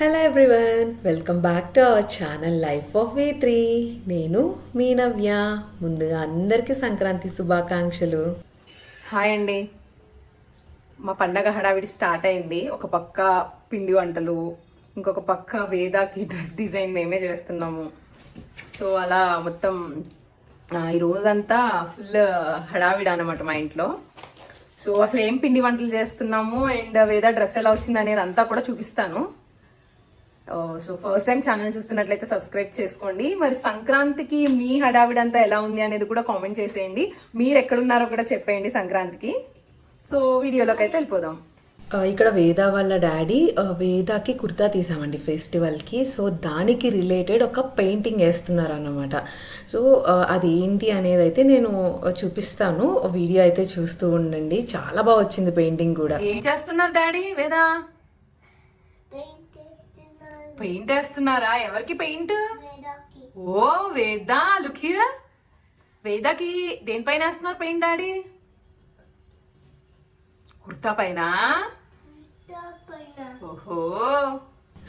Hello everyone welcome back to our channel life of way three నేను మీ నవ్య. ముందుగా అందరికీ సంక్రాంతి శుభాకాంక్షలు. హాయ్ అండి. మా పండగ హడావిడి స్టార్ట్ అయింది. ఒక పక్క పిండి వంటలు ఇంకొక పక్క వేదాకి డ్రెస్ డిజైన్ మేమే చేస్తున్నాము. సో అలా మొత్తం ఈ రోజంతా ఫుల్ హడావిడి అనమాట మా ఇంట్లో. సో అసలు ఏం పిండి వంటలు చేస్తున్నాము అండ్ వేద డ్రెస్ ఎలా వచ్చింది అనేది అంతా కూడా చూపిస్తాను. సో ఫస్ట్ టైం ఛానల్ చూస్తున్నట్లయితే సబ్స్క్రైబ్ చేసుకోండి. మరి సంక్రాంతికి మీ హడావిడి అంతా ఎలా ఉంది అనేది కూడా కామెంట్ చేసేయండి. మీరు ఎక్కడున్నారో కూడా చెప్పేయండి సంక్రాంతికి. సో వీడియోలోకి అయితే వెళ్ళిపోదాం. ఇక్కడ వేద వాళ్ళ డాడీ వేదాకి కుర్తా తీసామండి ఫెస్టివల్కి. సో దానికి రిలేటెడ్ ఒక పెయింటింగ్ వేస్తున్నారు అన్నమాట సో అది ఏంటి అనేది అయితే నేను చూపిస్తాను. వీడియో అయితే చూస్తూ ఉండండి. చాలా బాగా వచ్చింది పెయింటింగ్ కూడా. ఏం చేస్తున్నారు డాడీ వేదా? పెయింట్ వేస్తున్నారా? ఎవరికి పెయింట్? ఓ వేదా లుక్ హియర్ వేదాకి దేనిపైన వేస్తున్నారు పెయింట్ డాడీ? కుర్తా పైన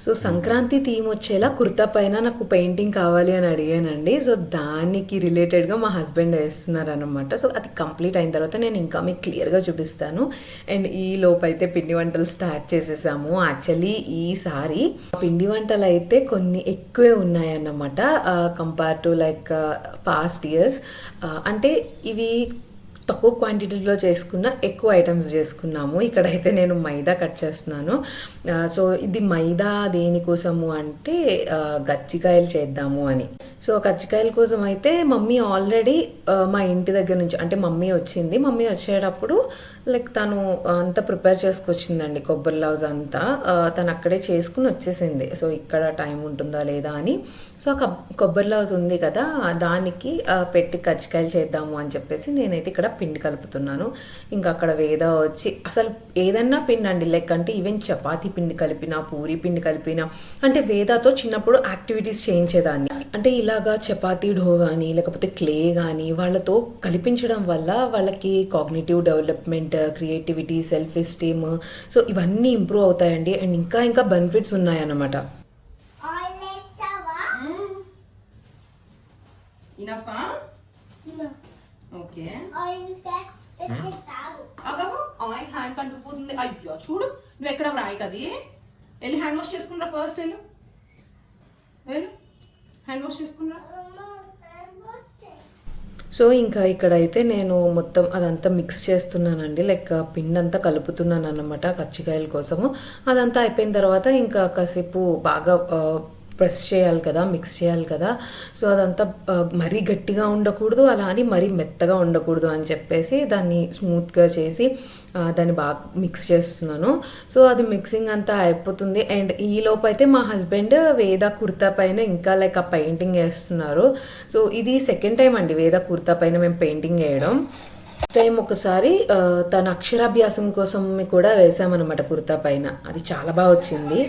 సో సంక్రాంతి థీమ్ వచ్చేలా కుర్తా పైన నాకు పెయింటింగ్ కావాలి అని అడిగానండి. సో దానికి రిలేటెడ్గా మా హస్బెండ్ వేస్తున్నారు అనమాట సో అది కంప్లీట్ అయిన తర్వాత నేను ఇంకా మీకు క్లియర్గా చూపిస్తాను. అండ్ ఈ లోపైతే పిండి వంటలు స్టార్ట్ చేసేసాము. యాక్చువల్లీ ఈసారి పిండి వంటలు అయితే కొన్ని ఎక్కువే ఉన్నాయన్నమాట. Compare to like past years అంటే ఇవి తక్కువ క్వాంటిటీలో చేసుకున్న ఎక్కువ ఐటమ్స్ చేసుకున్నాము. ఇక్కడైతే నేను మైదా కట్ చేస్తున్నాను. సో ఇది మైదా దేనికోసము అంటే గచ్చికాయలు చేద్దాము అని. సో కజ్జికాయల కోసం అయితే మమ్మీ ఆల్రెడీ మా ఇంటి దగ్గర నుంచి అంటే మమ్మీ వచ్చింది. మమ్మీ వచ్చేటప్పుడు లైక్ తను అంతా ప్రిపేర్ చేసుకొచ్చిందండి కొబ్బరి లవ్స్ అంతా. తను అక్కడే చేసుకుని వచ్చేసింది. సో ఇక్కడ టైం ఉంటుందా లేదా అని. సో ఆ కొబ్బరి లాజ్ ఉంది కదా దానికి పెట్టి కజ్జికాయలు చేద్దాము అని చెప్పేసి నేనైతే ఇక్కడ పిండి కలుపుతున్నాను. ఇంకా అక్కడ వేద వచ్చి అసలు ఏదన్నా పిండి అండి లైక్ అంటే ఈవెన్ చపాతీ పిండి కలిపినా పూరి పిండి కలిపినా అంటే వేదాతో చిన్నప్పుడు యాక్టివిటీస్ చేయించేదాన్ని. అంటే ఇలాగా చపాతీ డో కానీ లేకపోతే క్లే కానీ వాళ్ళతో కల్పించడం వల్ల వాళ్ళకి cognitive development creativity self esteem so ఇవన్నీ ఇంప్రూవ్ అవుతాయండి. అండ్ ఇంకా ఇంకా బెనిఫిట్స్ ఉన్నాయన్నమాట. ఇనఫా? ఓకే. ఆయిల్ హ్యాండ్ కంటుకుపోతుంది అయ్యో చూడు నువ్వు ఎక్కడ వ్రాయి కది? వెళ్ళి హ్యాండ్ వాష్ చేసుకున్నా ఫస్ట్ వెళ్ళు. వెళ్ళు హ్యాండ్ వాష్ చేసుకున్నా సో ఇంకా ఇక్కడైతే నేను మొత్తం అదంతా మిక్స్ చేస్తున్నానండి. లైక్ పిండి అంతా కలుపుతున్నాను అన్నమాట కచ్చికాయల కోసము. అదంతా అయిపోయిన తర్వాత ఇంకా కాసేపు బాగా ప్రెస్ చేయాలి కదా మిక్స్ చేయాలి కదా. సో అదంతా మరీ గట్టిగా ఉండకూడదు అలా అని మరీ మెత్తగా ఉండకూడదు అని చెప్పేసి దాన్ని స్మూత్గా చేసి దాన్ని బాగా మిక్స్ చేస్తున్నాను. సో అది మిక్సింగ్ అంతా అయిపోతుంది. అండ్ ఈ లోపు అయితే మా హస్బెండ్ వేద కుర్తా పైన ఇంకా లైక్ ఆ పెయింటింగ్ వేస్తున్నారు. సో ఇది సెకండ్ టైం అండి వేద కుర్తా పైన మేము పెయింటింగ్ వేయడం. టైం ఒకసారి తన అక్షరాభ్యాసం కోసం కూడా వేసామన్నమాట కుర్తా పైన. అది చాలా బాగా వచ్చింది.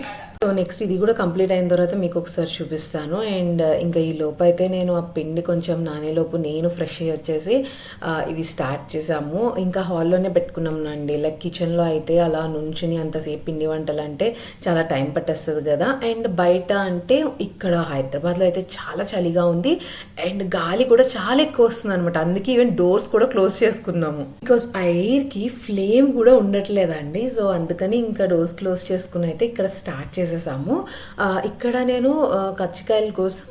సో నెక్స్ట్ ఇది కూడా కంప్లీట్ అయిన తర్వాత మీకు ఒకసారి చూపిస్తాను. అండ్ uh, ఇంకా ఈ లోపు అయితే నేను ఆ పిండి కొంచెం నానేలోపు నేను ఫ్రెష్ అయ్యి వచ్చేసి uh, ఇవి స్టార్ట్ చేసాము. ఇంకా హాల్లోనే పెట్టుకున్నాం అండి. లైక్ కిచెన్లో అయితే అలా నుంచుని అంతసేపు పిండి వంటలు అంటే చాలా టైం పట్టేస్తుంది కదా. అండ్ బయట అంటే ఇక్కడ హైదరాబాద్లో అయితే చాలా చలిగా ఉంది. అండ్ గాలి కూడా చాలా ఎక్కువ వస్తుంది అనమాట అందుకే ఈవెన్ డోర్స్ కూడా క్లోజ్ చేసుకున్నాము. బికాస్ ఎయిర్కి ఫ్లేమ్ కూడా ఉండట్లేదండి. సో అందుకని ఇంకా డోర్స్ క్లోజ్ చేసుకుని అయితే ఇక్కడ స్టార్ట్ చేసాము. చేసేసాము. ఇక్కడ నేను కచ్చికాయల కోసం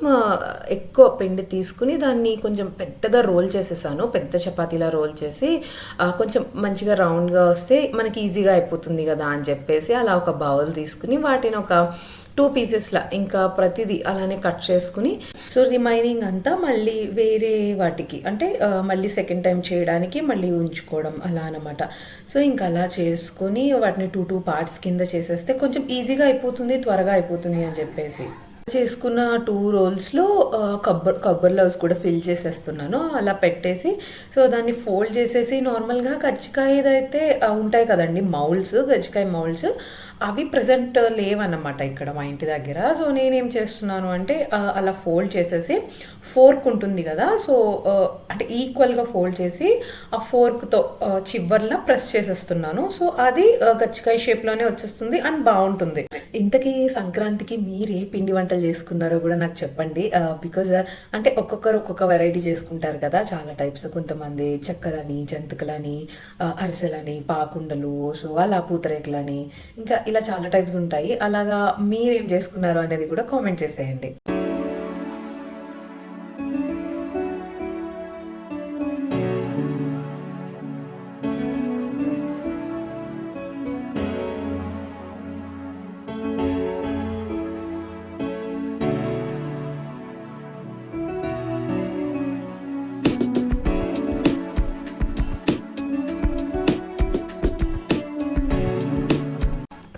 ఎక్కువ పిండి తీసుకుని దాన్ని కొంచెం పెద్దగా రోల్ చేసేసాను. పెద్ద చపాతీలా రోల్ చేసి కొంచెం మంచిగా రౌండ్గా వస్తే మనకి ఈజీగా అయిపోతుంది కదా అని చెప్పేసి అలా ఒక బౌల్ తీసుకుని వాటిని ఒక టూ పీసెస్లా ఇంకా ప్రతిదీ అలానే కట్ చేసుకుని సో రిమైనింగ్ అంతా మళ్ళీ వేరే వాటికి అంటే మళ్ళీ సెకండ్ టైం చేయడానికి మళ్ళీ ఉంచుకోవడం అలా అనమాట సో ఇంకా అలా చేసుకుని వాటిని టూ టూ పార్ట్స్ కింద చేసేస్తే కొంచెం ఈజీగా అయిపోతుంది త్వరగా అయిపోతుంది అని చెప్పేసి. చేసుకున్న టూ రోల్స్లో కబ్బర్ కబ్బర్ లవ్స్ కూడా ఫిల్ చేసేస్తున్నాను. అలా పెట్టేసి సో దాన్ని ఫోల్డ్ చేసేసి నార్మల్గా కజ్జికాయ ఉంటాయి కదండి మౌల్డ్స్ గజ్జికాయ మౌల్స్ అవి ప్రజెంట్ లేవన్నమాట ఇక్కడ మా ఇంటి దగ్గర. సో నేనేం చేస్తున్నాను అంటే అలా ఫోల్డ్ చేసేసి ఫోర్క్ ఉంటుంది కదా సో అంటే ఈక్వల్గా ఫోల్డ్ చేసి ఆ ఫోర్క్తో చివర్లా ప్రెస్ చేసేస్తున్నాను. సో అది గచ్చికాయ షేప్లోనే వచ్చేస్తుంది అండ్ బాగుంటుంది. ఇంతకీ సంక్రాంతికి మీరు ఏ పిండి వంటలు చేసుకున్నారో కూడా నాకు చెప్పండి. బికాజ్ అంటే ఒక్కొక్కరు ఒక్కొక్క వెరైటీ చేసుకుంటారు కదా చాలా టైప్స్ కొంతమంది చక్కెరని జంతికలని అరిసెలని పాకుండలు సో అలా పూతరేకులని. ఇంకా ఇలా చాలా టైప్స్ ఉంటాయి. అలాగా మీరేం చేసుకున్నారు అనేది కూడా కామెంట్ చేసేయండి.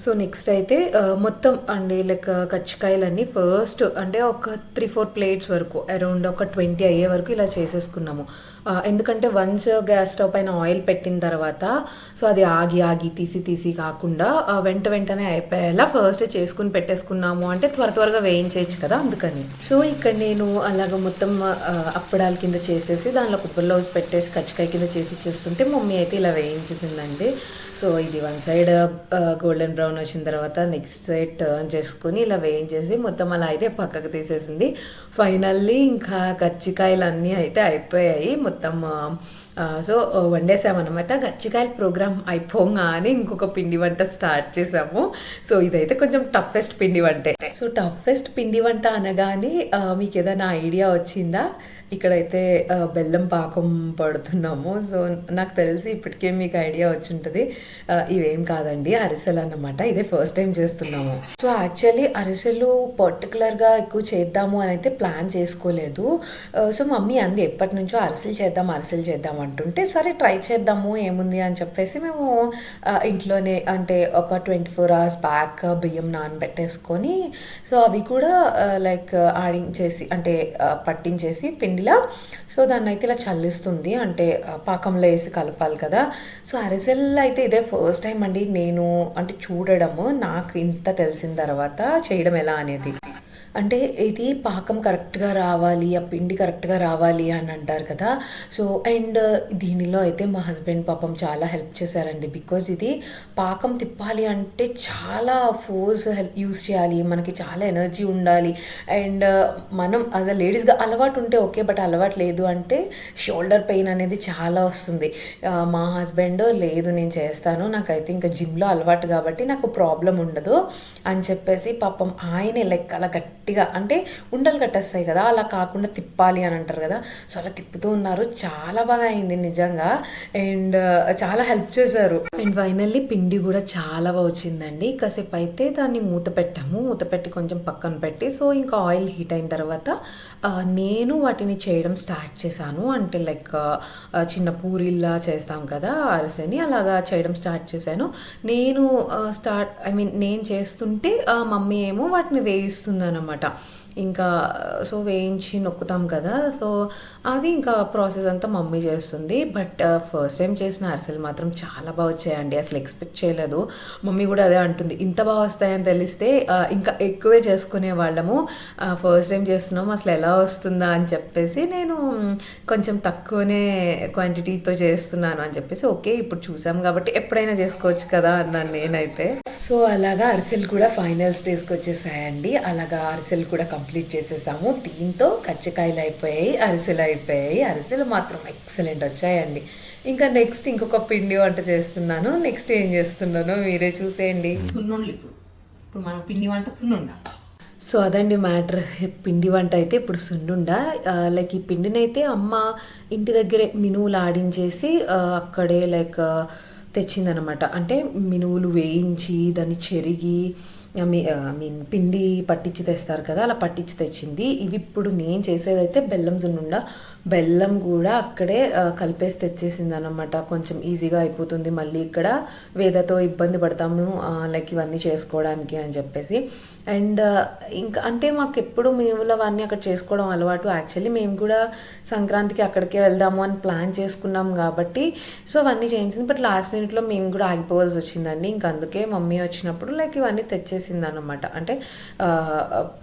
సో నెక్స్ట్ అయితే uh, మొత్తం అండి లైక్ uh, కచ్చికాయలన్నీ ఫస్ట్ అంటే ఒక త్రీ ఫోర్ ప్లేట్స్ వరకు అరౌండ్ ఒక ట్వంటీ అయ్యే వరకు ఇలా చేసేసుకున్నాము. Uh, ఎందుకంటే వన్స్ గ్యాస్ స్టవ్ పైన ఆయిల్ పెట్టిన తర్వాత సో అది ఆగి ఆగి తీసి తీసి కాకుండా వెంట వెంటనే అయిపోయేలా ఫస్ట్ చేసుకుని పెట్టేసుకున్నాము. అంటే త్వర త్వరగా వేయించేయచ్చు కదా అందుకని. సో ఇక్కడ నేను అలాగ మొత్తం అప్పడాల కింద చేసేసి దానిలో కుప్పల్లో పెట్టేసి కచ్చికాయ కింద చేసి ఇచ్చేస్తుంటే మమ్మీ అయితే ఇలా వేయించేసిందండి. సో ఇది వన్ సైడ్ గోల్డెన్ బ్రౌన్ వచ్చిన తర్వాత నెక్స్ట్ సైడ్ టర్న్ చేసుకొని ఇలా వేయించేసి మొత్తం అలా అయితే పక్కకు తీసేసింది. ఫైనల్లీ ఇంకా కచ్చికాయలు అన్నీ అయితే అయిపోయాయి. మొత్తం సో వండేసామన్నమాట. గచ్చికాయల ప్రోగ్రామ్ అయిపోగానే ఇంకొక పిండి వంట స్టార్ట్ చేసాము. సో ఇదైతే కొంచెం టఫెస్ట్ పిండి వంటే. సో టఫెస్ట్ పిండి వంట అనగానే మీకు ఏదైనా ఐడియా వచ్చిందా? ఇక్కడైతే బెల్లం పాకం పడుతున్నాము. సో నాకు తెలిసి ఇప్పటికే మీకు ఐడియా వచ్చింటుంది. ఇవేం కాదండి అరిసెలు అన్నమాట. ఇదే ఫస్ట్ టైం చేస్తున్నాము. సో యాక్చువల్లీ అరిసెలు పర్టికులర్గా ఎక్కువ చేద్దాము అని అయితే ప్లాన్ చేసుకోలేదు. సో మమ్మీ అంది ఎప్పటి నుంచో అరిసెలు చేద్దాం అరిసెలు చేద్దాం అంటుంటే సరే ట్రై చేద్దాము ఏముంది? అని చెప్పేసి మేము ఇంట్లోనే అంటే ఒక ట్వంటీ ఫోర్ అవర్స్ బ్యాక్ బియ్యం నానబెట్టేసుకొని సో అవి కూడా లైక్ ఆడించేసి అంటే పట్టించేసి పిండి ఇలా. సో దాన్ని అయితే ఇలా చల్లిస్తుంది. అంటే పాకంలో వేసి కలపాలి కదా. సో అరిసెల్ అయితే ఇదే ఫస్ట్ టైం అండి నేను అంటే చూడడము. నాకు ఇంత తెలిసిన తర్వాత చేయడం ఎలా అనేది. అంటే ఇది పాకం కరెక్ట్గా రావాలి ఆ పిండి కరెక్ట్గా రావాలి అని అంటారు కదా. సో అండ్ దీనిలో అయితే మా హస్బెండ్ పాపం చాలా హెల్ప్ చేశారండి. బికాజ్ ఇది పాకం తిప్పాలి అంటే చాలా ఫోర్స్ హెల్ప్ యూస్ చేయాలి. మనకి చాలా ఎనర్జీ ఉండాలి. అండ్ మనం యాజ్ అ లేడీస్గా అలవాటు ఉంటే ఓకే బట్ అలవాటు లేదు అంటే షోల్డర్ పెయిన్ అనేది చాలా వస్తుంది. మా హస్బెండ్ లేదు నేను చేస్తాను. నాకైతే ఇంకా జిమ్లో అలవాటు కాబట్టి నాకు ప్రాబ్లం ఉండదు అని చెప్పేసి పాపం ఆయనే లెక్కల అలా గట్టిగా అంటే ఉండలు కట్టేస్తాయి కదా అలా కాకుండా తిప్పాలి అని అంటారు కదా. సో అలా తిప్పుతూ ఉన్నారు. చాలా బాగా అయింది నిజంగా. అండ్ చాలా హెల్ప్ చేశారు. అండ్ ఫైనల్లీ పిండి కూడా చాలా బాగా వచ్చిందండి. కాసేపు అయితే దాన్ని మూత పెట్టాము. మూత పెట్టి కొంచెం పక్కన పెట్టి సో ఇంకా ఆయిల్ హీట్ అయిన తర్వాత నేను వాటిని చేయడం స్టార్ట్ చేశాను. అంటే లైక్ చిన్న పూరిల్లా చేస్తాం కదా అరిసెని అలాగా చేయడం స్టార్ట్ చేశాను. నేను స్టార్ట్ ఐ మీన్ నేను చేస్తుంటే మమ్మీ ఏమో వాటిని వేయిస్తుంది అనమాట ఇంకా సో వేయించి నొక్కుతాం కదా సో అది ఇంకా ప్రాసెస్ అంతా మమ్మీ చేస్తుంది. బట్ ఫస్ట్ టైం చేసిన అరిసెలు మాత్రం చాలా బాగా వచ్చాయండి. అసలు ఎక్స్పెక్ట్ చేయలేదు. మమ్మీ కూడా అదే అంటుంది. ఇంత బాగా వస్తాయని తెలిస్తే ఇంకా ఎక్కువే చేసుకునే వాళ్ళము. ఫస్ట్ టైం చేస్తున్నాం. అసలు ఎలా వస్తుందా? అని చెప్పేసి నేను కొంచెం తక్కువనే క్వాంటిటీతో చేస్తున్నాను. అని చెప్పేసి ఓకే ఇప్పుడు చూసాం కాబట్టి ఎప్పుడైనా చేసుకోవచ్చు కదా అన్నాను నేనైతే. సో అలాగా అరిసెలు కూడా ఫైనల్ స్టేజ్కి వచ్చేసాయండి. అలాగా అరిసెలు కూడా కంప్లీట్ చేసేసాము. దీంతో కచ్చకాయలు అయిపోయాయి అరిసెలు అయిపోయాయి. అరిసెలు మాత్రం ఎక్సలెంట్ వచ్చాయండి. ఇంకా నెక్స్ట్ ఇంకొక పిండి వంట చేస్తున్నాను. నెక్స్ట్ ఏం చేస్తున్నానో మీరే చూసేయండి. సున్నుండ్లు ఇప్పుడు. ఇప్పుడు మనం పిండి వంట సున్నుండ. సో అదండి మ్యాటర్. పిండి వంట అయితే ఇప్పుడు సున్నుండ. లైక్ ఈ పిండిని అయితే అమ్మ ఇంటి దగ్గరే మినువులు ఆడించేసి అక్కడే లైక్ తెచ్చిందనమాట. అంటే మినువులు వేయించి దాన్ని చెరిగి ఐ మీన్ పిండి పట్టించి తెస్తారు కదా అలా పట్టించి తెచ్చింది. ఇవి ఇప్పుడు నేను చేసేదైతే బెల్లం సున్నుండ బెల్లం కూడా అక్కడే కలిపేసి తెచ్చేసింది అనమాట కొంచెం ఈజీగా అయిపోతుంది మళ్ళీ ఇక్కడ. వేదతో ఇబ్బంది పడతాము లైక్ ఇవన్నీ చేసుకోవడానికి అని చెప్పేసి. అండ్ ఇంకా అంటే మాకు ఎప్పుడు మేము అవన్నీ అక్కడ చేసుకోవడం అలవాటు. యాక్చువల్లీ మేము కూడా సంక్రాంతికి అక్కడికే వెళ్దాము అని ప్లాన్ చేసుకున్నాం కాబట్టి. సో అవన్నీ చేయించింది. బట్ లాస్ట్ మినిట్లో మేము కూడా ఆగిపోవాల్సి వచ్చిందండి. ఇంకా అందుకే మమ్మీ వచ్చినప్పుడు లైక్ ఇవన్నీ తెచ్చేసింది అనమాట అంటే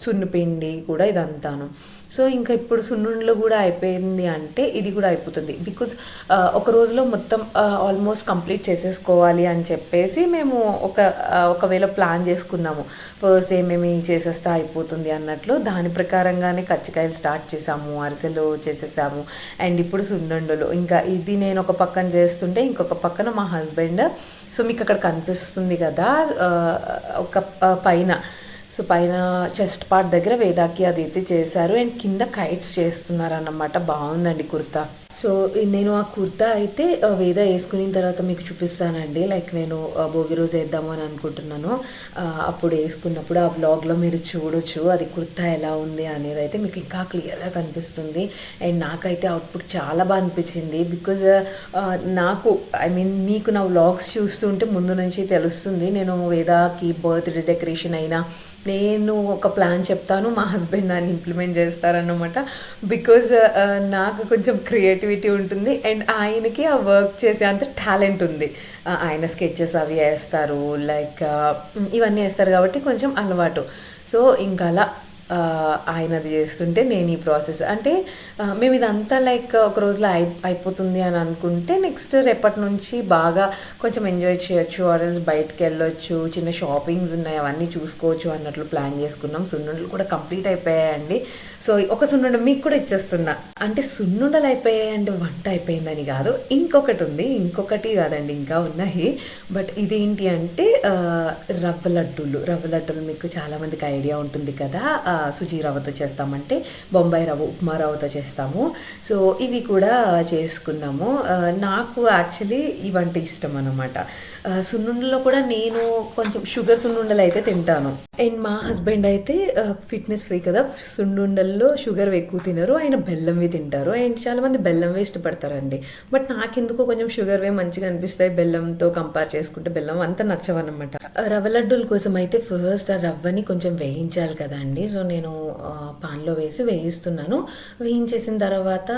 సున్నిపిండి కూడా ఇదంతాను. సో ఇంకా ఇప్పుడు సున్నుండలు కూడా అయిపోయింది అంటే ఇది కూడా అయిపోతుంది. బికాజ్ ఒక రోజులో మొత్తం ఆల్మోస్ట్ కంప్లీట్ చేసేసుకోవాలి అని చెప్పేసి మేము ఒక ఒకవేళ ప్లాన్ చేసుకున్నాము. ఫస్ట్ ఏమేమి చేసేస్తే అయిపోతుంది అన్నట్లు దాని ప్రకారంగానే కచ్చికాయలు స్టార్ట్ చేసాము అరిసెలు చేసేసాము. అండ్ ఇప్పుడు సున్నుండలు. ఇంకా ఇది నేను ఒక పక్కన చేస్తుంటే ఇంకొక పక్కన మా హస్బెండ్ సో మీకు అక్కడ కనిపిస్తుంది కదా ఒక పైన. సో పైన చెస్ట్ పార్ట్ దగ్గర వేదాకి అది అయితే చేశారు. అండ్ కింద కైట్స్ చేస్తున్నారు అన్నమాట బాగుందండి కుర్తా. సో నేను ఆ కుర్తా అయితే వేద వేసుకున్న తర్వాత మీకు చూపిస్తానండి. లైక్ నేను భోగి రోజు వేద్దాము అని అనుకుంటున్నాను. అప్పుడు వేసుకున్నప్పుడు ఆ వ్లాగ్లో మీరు చూడొచ్చు అది కుర్తా ఎలా ఉంది అనేది అయితే మీకు ఇంకా క్లియర్గా కనిపిస్తుంది. అండ్ నాకైతే అవుట్పుట్ చాలా బాగా అనిపించింది. బికాజ్ నాకు ఐ మీన్ మీకు నా వ్లాగ్స్ చూస్తుంటే ముందు నుంచి తెలుస్తుంది. నేను వేదాకి బర్త్డే డెకరేషన్ అయినా నేను ఒక ప్లాన్ చెప్తాను మా హస్బెండ్ దాన్ని ఇంప్లిమెంట్ చేస్తారన్నమాట. బికాజ్ నాకు కొంచెం క్రియేటివ్ క్రియేటివిటీ ఉంటుంది. అండ్ ఆయనకి ఆ వర్క్ చేసే అంత టాలెంట్ ఉంది. ఆయన స్కెచెస్ అవి వేస్తారు లైక్ ఇవన్నీ వేస్తారు కాబట్టి కొంచెం అలవాటు. సో ఇంకా అలా ఆయన ఆయనది చేస్తుంటే నేను ఈ ప్రాసెస్ అంటే మేము ఇదంతా లైక్ ఒక రోజులో అయి అయిపోతుంది అని అనుకుంటే నెక్స్ట్ రేపటి నుంచి బాగా కొంచెం ఎంజాయ్ చేయొచ్చు. ఆర్ఎల్స్ బయటకు వెళ్ళొచ్చు. చిన్న షాపింగ్స్ ఉన్నాయి. అవన్నీ చూసుకోవచ్చు అన్నట్లు ప్లాన్ చేసుకున్నాం. సున్నుండలు కూడా కంప్లీట్ అయిపోయాయండి. సో ఒక సున్నుండ మీకు కూడా ఇచ్చేస్తున్నా. అంటే సున్నుండలు అయిపోయాయి అంటే వంట అయిపోయిందని కాదు. ఇంకొకటి ఉంది. ఇంకొకటి కాదండి ఇంకా ఉన్నాయి. బట్ ఇదేంటి అంటే రవ్వ లడ్డూలు. రవ్వ లడ్డూలు మీకు చాలా మందికి ఐడియా ఉంటుంది కదా. సుజీ రవ్వతో చేస్తామంటే బొంబాయి రవ్వ ఉప్మా రవ్వతో చేస్తాము. సో ఇవి కూడా చేసుకున్నాము. నాకు యాక్చువల్లీ ఇవంటే ఇష్టం అనమాట సున్నుండలో కూడా నేను కొంచెం షుగర్ సున్నుండలు అయితే తింటాను. అండ్ మా హస్బెండ్ అయితే ఫిట్నెస్ ఫ్రీ కదా సున్నుండల్లో షుగర్ ఎక్కువ తినరు ఆయన బెల్లంవి తింటారు. అండ్ చాలా మంది బెల్లంవే ఇష్టపడతారండి. బట్ నాకెందుకో కొంచెం షుగర్వే మంచిగా అనిపిస్తాయి బెల్లంతో కంపేర్ చేసుకుంటే బెల్లం అంత నచ్చవన్నమాట. రవ్వ లడ్డూల కోసం అయితే ఫస్ట్ ఆ రవ్వని కొంచెం వేయించాలి కదండి. సో నేను పాన్లో వేసి వేయిస్తున్నాను. వేయించేసిన తర్వాత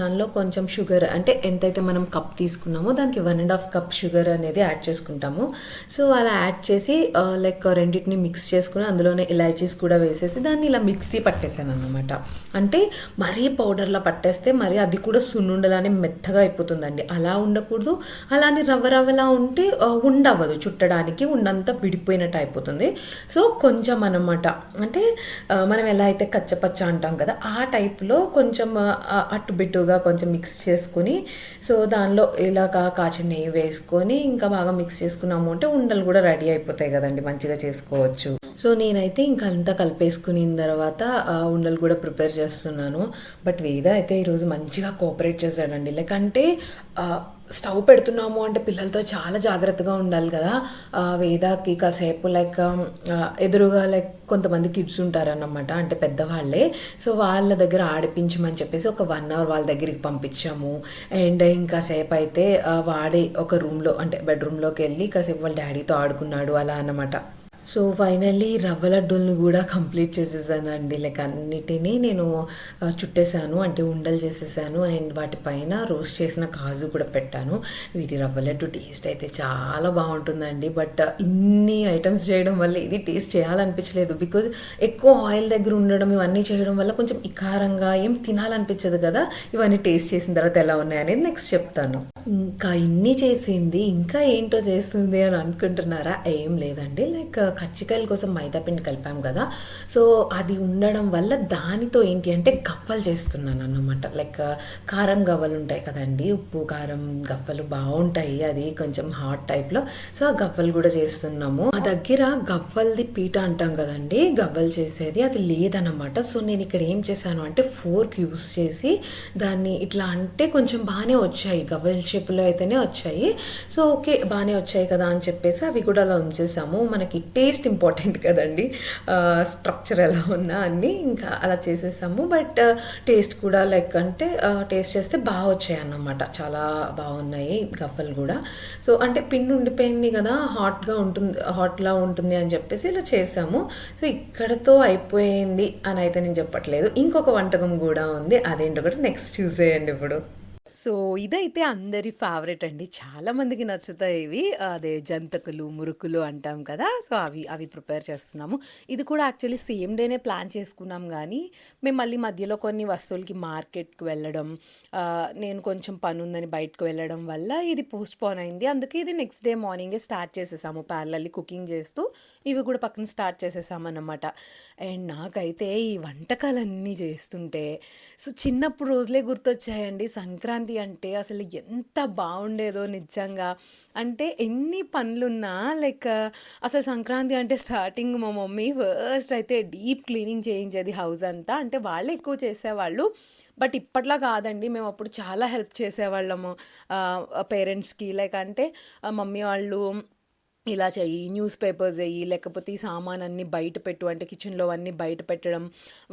దానిలో కొంచెం షుగర్ అంటే ఎంతైతే మనం కప్ తీసుకున్నామో దానికి one and half cup sugar అనేది యాడ్ చేసుకుంటాము. సో అలా యాడ్ చేసి లైక్ రెండింటిని మిక్స్ చేసుకుని అందులోనే ఇలాచీస్ కూడా వేసేసి దాన్ని ఇలా మిక్సీ పట్టేశాను అనమాట అంటే మరీ పౌడర్లా పట్టేస్తే మరి అది కూడా సున్నుండలానే మెత్తగా అయిపోతుందండి. అలా ఉండకూడదు. అలానే రవ్వ రవ్వలా ఉంటే ఉండవదు చుట్టడానికి ఉండంతా విడిపోయినట్టు అయిపోతుంది. సో కొంచెం అనమాట అంటే మనం ఎలా అయితే కచ్చపచ్చ అంటాం కదా ఆ టైప్లో కొంచెం ఆ, బిట్టుగా కొంచెం మిక్స్ చేసుకుని సో దానిలో ఇలాగా కాచిన నెయ్యి వేసుకొని ఇంకా బాగా మిక్స్ చేసుకున్నాము అంటే ఉండలు కూడా రెడీ అయిపోతాయి కదండి మంచిగా చేసుకోవచ్చు. సో నేనైతే ఇంకా అంతా కలిపేసుకున్న తర్వాత ఆ ఉండలు కూడా ప్రిపేర్ చేస్తున్నాను. బట్ వేద అయితే ఈరోజు మంచిగా కోఆపరేట్ చేశాడండి. లేకంటే స్టవ్ పెడుతున్నాము అంటే పిల్లలతో చాలా జాగ్రత్తగా ఉండాలి కదా. వేదాకి కాసేపు లైక్ ఎదురుగా లైక్ కొంతమంది కిడ్స్ ఉంటారన్నమాట. అంటే పెద్దవాళ్ళే. సో వాళ్ళ దగ్గర ఆడిపించమని చెప్పేసి ఒక వన్ అవర్ వాళ్ళ దగ్గరికి పంపించాము. అండ్ ఇంకా సేపు అయితే వాడే ఒక రూమ్లో అంటే బెడ్రూమ్లోకి వెళ్ళి కాసేపు వాళ్ళ డాడీతో ఆడుకున్నాడు అలా అన్నమాట. సో ఫైనల్లీ రవ్వ లడ్డూల్ని కూడా కంప్లీట్ చేసేసానండి లైక్ అన్నిటినీ నేను చుట్టేసాను. అంటే ఉండలు చేసేసాను. అండ్ వాటిపైన రోస్ట్ చేసిన కాజు కూడా పెట్టాను. వీటి రవ్వ లడ్డు టేస్ట్ అయితే చాలా బాగుంటుందండి. బట్ ఇన్ని ఐటమ్స్ చేయడం వల్ల ఇది టేస్ట్ చేయాలనిపించలేదు. బికాజ్ ఎక్కువ ఆయిల్ దగ్గర ఉండడం ఇవన్నీ చేయడం వల్ల కొంచెం ఇకారంగా ఏం తినాలనిపించదు కదా. ఇవన్నీ టేస్ట్ చేసిన తర్వాత ఎలా ఉన్నాయనేది నెక్స్ట్ చెప్తాను. ఇంకా ఇన్ని చేసింది. ఇంకా ఏంటో చేస్తుంది అని అనుకుంటున్నారా? ఏం లేదండి. లైక్ కచ్చికాయల కోసం మైదాపిండి కలిపాం కదా. సో అది ఉండడం వల్ల దానితో ఏంటి అంటే గవ్వలు చేస్తున్నాను అన్నమాట. లైక్ కారం గవ్వలు ఉంటాయి కదండి. ఉప్పు కారం గవ్వలు బాగుంటాయి. అది కొంచెం హాట్ టైప్లో. సో ఆ గవ్వలు కూడా చేస్తున్నాము. మా దగ్గర గవ్వలది పీట అంటాం కదండి. గవ్వలు చేసేది అది లేదన్నమాట. సో నేను ఇక్కడ ఏం చేశాను అంటే ఫోర్క్ యూస్ చేసి దాన్ని ఇట్లా అంటే కొంచెం బాగానే వచ్చాయి. గవ్వల షేప్లో అయితేనే వచ్చాయి. సో ఓకే బాగానే వచ్చాయి కదా అని చెప్పేసి అవి కూడా అలా ఉంచేసాము మనకి ఇట్టే టేస్ట్ ఇంపార్టెంట్ కదండి. స్ట్రక్చర్ ఎలా ఉన్నా అన్నీ ఇంకా అలా చేసేసాము. బట్ టేస్ట్ కూడా లైక్ అంటే టేస్ట్ చేస్తే బాగా వచ్చాయి అన్నమాట. చాలా బాగున్నాయి గవ్వలు కూడా. సో అంటే పిండి ఉండిపోయింది కదా హాట్గా ఉంటుంది హాట్లా ఉంటుంది అని చెప్పేసి ఇలా చేసాము. సో ఇక్కడతో అయిపోయింది అని అయితే నేను చెప్పట్లేదు. ఇంకొక వంటకం కూడా ఉంది. అదేంటో కూడా నెక్స్ట్ చూసేయండి ఇప్పుడు. సో ఇదైతే అందరి ఫేవరెట్ అండి. చాలా మందికి నచ్చుతాయి ఇవి. అదే జంతకులు మురుకులు అంటాం కదా! సో అవి అవి ప్రిపేర్ చేస్తున్నాము. ఇది కూడా యాక్చువల్లీ సేమ్ డేనే ప్లాన్ చేసుకున్నాం కానీ మేము మళ్ళీ మధ్యలో కొన్ని వస్తువులకి మార్కెట్కి వెళ్ళడం నేను కొంచెం పని ఉందని బయటకు వెళ్ళడం వల్ల ఇది పోస్ట్ పోన్ అయింది. అందుకే ఇది నెక్స్ట్ డే మార్నింగే స్టార్ట్ చేసేసాము. ప్యారలల్లీ కుకింగ్ చేస్తూ ఇవి కూడా పక్కన స్టార్ట్ చేసేసాము అన్నమాట అండ్ నాకైతే ఈ వంటకాలన్నీ చేస్తుంటే సో చిన్నప్పుడు రోజులే గుర్తొచ్చాయండి. సంక్రాంతి అంటే అసలు ఎంత బాగుండేదో నిజంగా. అంటే ఎన్ని పనులున్నా లైక్ అసలు సంక్రాంతి అంటే స్టార్టింగ్ మా మమ్మీ ఫస్ట్ అయితే డీప్ క్లీనింగ్ చేయించేది హౌస్ అంతా. అంటే వాళ్ళే ఎక్కువ చేసేవాళ్ళు. బట్ ఇప్పట్లా కాదండి. మేము అప్పుడు చాలా హెల్ప్ చేసేవాళ్ళము పేరెంట్స్కి. లైక్ అంటే మమ్మీ వాళ్ళు ఇలా చెయ్యి న్యూస్ పేపర్స్ వేయి లేకపోతే ఈ సామాన్ అన్నీ బయట పెట్టు అంటే కిచెన్లో అన్నీ బయట పెట్టడం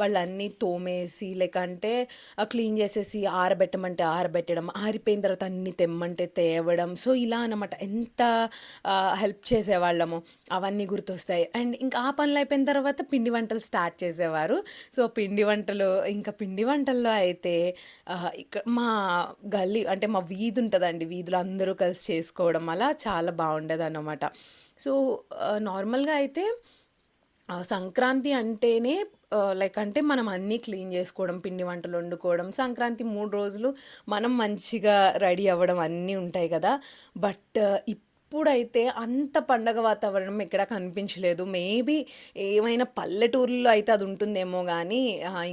వాళ్ళన్నీ తోమేసి లేకంటే క్లీన్ చేసేసి ఆరబెట్టమంటే ఆరబెట్టడం ఆరిపోయిన తర్వాత అన్నీ తెమ్మంటే తేవడం. సో ఇలా అనమాట ఎంత హెల్ప్ చేసేవాళ్ళము. అవన్నీ గుర్తొస్తాయి. అండ్ ఇంకా ఆ పనులు అయిపోయిన తర్వాత పిండి వంటలు స్టార్ట్ చేసేవారు. సో పిండి వంటలు ఇంకా పిండి వంటల్లో అయితే ఇక్కడ మా గల్లీ అంటే మా వీధి ఉంటుందండి వీధిలో అందరూ కలిసి చేసుకోవడం అలా చాలా బాగుండేది అన్నమాట సో నార్మల్గా అయితే సంక్రాంతి అంటేనే లైక్ అంటే మనం అన్నీ క్లీన్ చేసుకోవడం పిండి వంటలు వండుకోవడం సంక్రాంతి మూడు రోజులు మనం మంచిగా రెడీ అవ్వడం అన్నీ ఉంటాయి కదా. బట్ ఇప్పుడైతే అంత పండగ వాతావరణం ఎక్కడా కనిపించలేదు. మేబీ ఏమైనా పల్లెటూరులో అయితే అది ఉంటుందేమో కానీ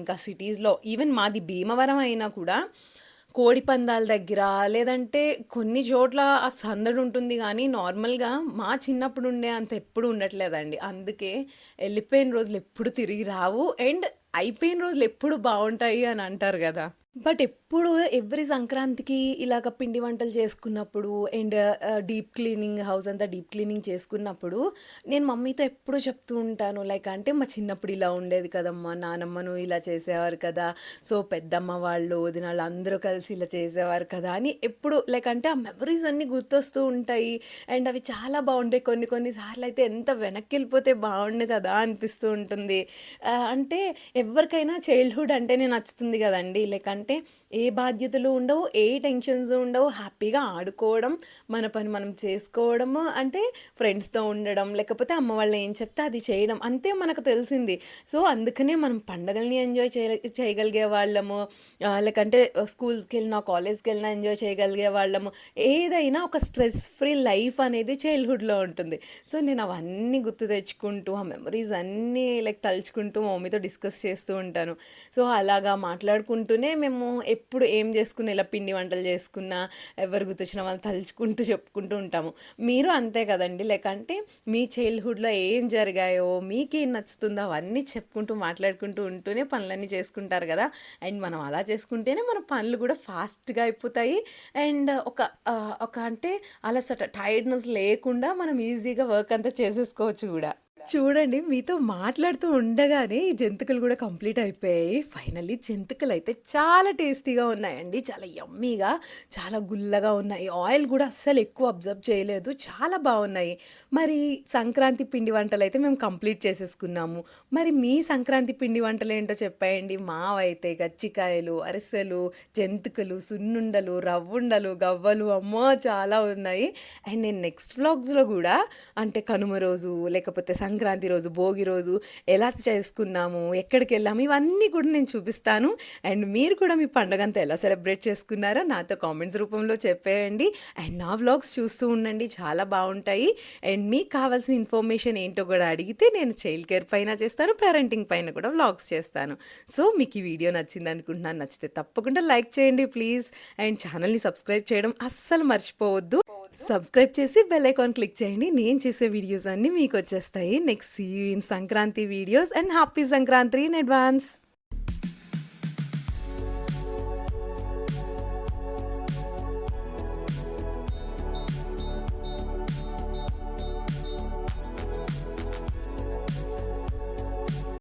ఇంకా సిటీస్లో ఈవెన్ మాది భీమవరం అయినా కూడా కోడి పందాల దగ్గర లేదంటే కొన్ని చోట్ల ఆ సందడి ఉంటుంది కానీ నార్మల్గా మా చిన్నప్పుడు ఉండే అంత ఎప్పుడు ఉండట్లేదండి. అందుకే వెళ్ళిపోయిన రోజులు ఎప్పుడు తిరిగి రావు. అండ్ అయిపోయిన రోజులు ఎప్పుడు బాగుంటాయి అని అంటారు కదా. బట్ ఎప్పుడు ఎవ్రీ సంక్రాంతికి ఇలాగ పిండి వంటలు చేసుకున్నప్పుడు అండ్ డీప్ క్లీనింగ్ హౌస్ అంతా డీప్ క్లీనింగ్ చేసుకున్నప్పుడు నేను మమ్మీతో ఎప్పుడు చెప్తూ ఉంటాను లైక్ అంటే మా చిన్నప్పుడు ఇలా ఉండేది కదమ్మా నానమ్మను ఇలా చేసేవారు కదా సో పెద్దమ్మ వాళ్ళు వదిన అందరూ కలిసి ఇలా చేసేవారు కదా అని ఎప్పుడు లైక్ అంటే ఆ మెమరీస్ అన్నీ గుర్తొస్తూ ఉంటాయి. అండ్ అవి చాలా బాగుంటాయి కొన్ని కొన్ని సార్లు అయితే ఎంత వెనక్కి వెళ్ళిపోతే బాగుండు కదా అనిపిస్తూ ఉంటుంది. అంటే ఎవరికైనా చైల్డ్హుడ్ అంటేనే నచ్చుతుంది కదండి. లేకంటే ఏ బాధ్యతలు ఉండవు ఏ టెన్షన్స్ ఉండవు. హ్యాపీగా ఆడుకోవడం మన పని మనం చేసుకోవడము అంటే ఫ్రెండ్స్తో ఉండడం లేకపోతే అమ్మ వాళ్ళు ఏం చెప్తే అది చేయడం అంతే మనకు తెలిసింది. సో అందుకనే మనం పండగల్ని ఎంజాయ్ చేయ చేయగలిగే వాళ్ళము లేకంటే స్కూల్స్కి వెళ్ళినా కాలేజ్కి వెళ్ళినా ఎంజాయ్ చేయగలిగే వాళ్ళము. ఏదైనా ఒక స్ట్రెస్ ఫ్రీ లైఫ్ అనేది చైల్డ్హుడ్లో ఉంటుంది. సో నేను అవన్నీ గుర్తు తెచ్చుకుంటూ ఆ మెమరీస్ అన్నీ లైక్ తలుచుకుంటూ మా మమ్మీతో డిస్కస్ చేస్తూ ఉంటాను. సో అలాగా మాట్లాడుకుంటూనే మేము ఎప్పుడు ఏం చేసుకున్న ఇలా పిండి వంటలు చేసుకున్నా ఎవరు గుర్తొచ్చిన వాళ్ళు తలుచుకుంటూ చెప్పుకుంటూ ఉంటాము. మీరు అంతే కదండి. లేకంటే మీ చైల్డ్హుడ్లో ఏం జరిగాయో మీకేం నచ్చుతుందో అవన్నీ చెప్పుకుంటూ మాట్లాడుకుంటూ ఉంటూనే పనులన్నీ చేసుకుంటారు కదా. అండ్ మనం అలా చేసుకుంటేనే మన పనులు కూడా ఫాస్ట్గా అయిపోతాయి. అండ్ ఒక ఒక అంటే అలసట టైర్డ్నెస్ లేకుండా మనం ఈజీగా వర్క్ అంతా చేసేసుకోవచ్చు కూడా. చూడండి మీతో మాట్లాడుతూ ఉండగానే ఈ జంతికలు కూడా కంప్లీట్ అయిపోయాయి. ఫైనల్లీ జంతికలు అయితే చాలా టేస్టీగా ఉన్నాయండి. చాలా యమ్మీగా చాలా గుల్లగా ఉన్నాయి. ఆయిల్ కూడా అస్సలు ఎక్కువ అబ్జర్వ్ చేయలేదు. చాలా బాగున్నాయి. మరి సంక్రాంతి పిండి వంటలు అయితే మేము కంప్లీట్ చేసేసుకున్నాము. మరి మీ సంక్రాంతి పిండి వంటలు ఏంటో చెప్పేయండి. మావైతే గచ్చికాయలు అరిసెలు జంతికలు సున్నుండలు రవ్వుండలు గవ్వలు అమ్మో చాలా ఉన్నాయి. అండ్ నేను నెక్స్ట్ వ్లాగ్స్లో కూడా అంటే కనుమ రోజు లేకపోతే సంక్రాంతి రోజు భోగి రోజు ఎలా చేసుకున్నాము ఎక్కడికి వెళ్ళాము ఇవన్నీ కూడా నేను చూపిస్తాను. అండ్ మీరు కూడా మీ పండుగ అంతా ఎలా సెలబ్రేట్ చేసుకున్నారో నాతో కామెంట్స్ రూపంలో చెప్పేయండి. అండ్ నా వ్లాగ్స్ చూస్తూ ఉండండి చాలా బాగుంటాయి. అండ్ మీకు కావాల్సిన ఇన్ఫర్మేషన్ ఏంటో కూడా అడిగితే నేను చైల్డ్ కేర్ పైన చేస్తాను పేరెంటింగ్ పైన కూడా వ్లాగ్స్ చేస్తాను. సో మీకు ఈ వీడియో నచ్చింది అనుకుంటున్నాను నచ్చితే తప్పకుండా లైక్ చేయండి ప్లీజ్. అండ్ ఛానల్ని సబ్స్క్రైబ్ చేయడం అస్సలు మర్చిపోవద్దు. సబ్స్క్రైబ్ చేసి బెల్ ఐకాన్ క్లిక్ చేయండి. నేను చేసే వీడియోస్ అన్నీ మీకు వచ్చేస్తాయి. Next see in Sankranti videos and happy Sankranti in advance